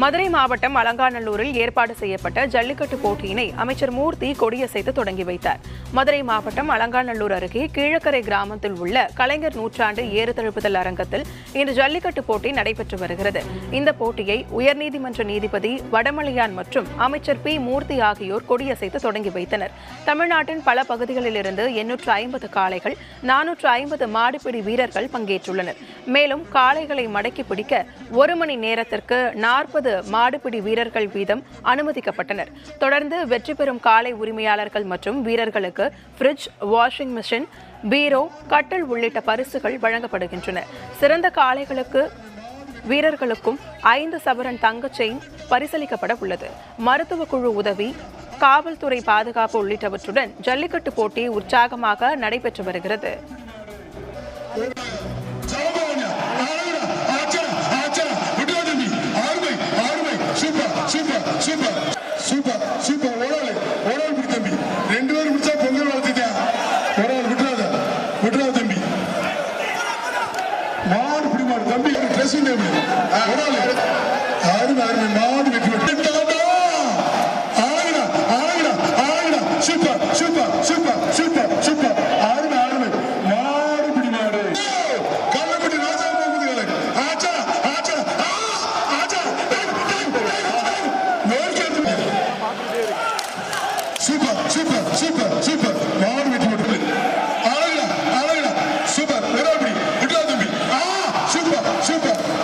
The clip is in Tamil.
மதுரை மாவட்டம் அலங்காநல்லூரில் ஏற்பாடு செய்யப்பட்ட ஜல்லிக்கட்டு போட்டியினை அமைச்சர் மூர்த்தி கொடியசைத்து தொடங்கி வைத்தார். மதுரை மாவட்டம் அலங்காநல்லூர் அருகே கீழக்கரை கிராமத்தில் உள்ள கலைஞர் நூற்றாண்டு ஏறு தழுப்புதல் அரங்கத்தில் இன்று ஜல்லிக்கட்டு போட்டி நடைபெற்று வருகிறது. இந்த போட்டியை உயர்நீதிமன்ற நீதிபதி வடமலையான் மற்றும் அமைச்சர் பி. மூர்த்தி ஆகியோர் கொடியசைத்து தொடங்கி வைத்தனர். தமிழ்நாட்டின் பல பகுதிகளிலிருந்து எண்ணூற்று ஐம்பது காளைகள் நானூற்று ஐம்பது மாடுபிடி வீரர்கள் பங்கேற்றுள்ளனர். மேலும் காளைகளை மடக்கி பிடிக்க ஒரு மணி நேரத்திற்கு நாற்பது மாடுபிடி வீரர்கள் வீதம் அனுமதிக்கப்பட்டனர். தொடர்ந்து வெற்றி பெறும் காலை உரிமையாளர்கள் மற்றும் வீரர்களுக்கு ஃப்ரிட்ஜ் வாஷிங் மிஷின் பீரோ கட்டல் உள்ளிட்ட பரிசுகள் வழங்கப்படுகின்றன. சிறந்த காளைகளுக்கு வீரர்களுக்கும் ஐந்து சவரன் தங்கச் செயின் பரிசளிக்கப்பட உள்ளது. மருத்துவ குழு உதவி காவல்துறை பாதுகாப்பு உள்ளிட்டவற்றுடன் ஜல்லிக்கட்டு போட்டி உற்சாகமாக நடைபெற்று வருகிறது. சூப்பர் சூப்பர் ஒரு ஆள் ஒரு ஆள் பிடி தம்பி. ரெண்டு பேரும் பிடிச்சா பொங்கல் வளர்த்துட்டேன் ஒரு ஆள் விட்டுறாத விட்டுறாத தம்பி. மாடு பிடி மாடு தம்பி ட்ரெஸ்ஸிங் டேபிள் ஒரு ஆள். Super.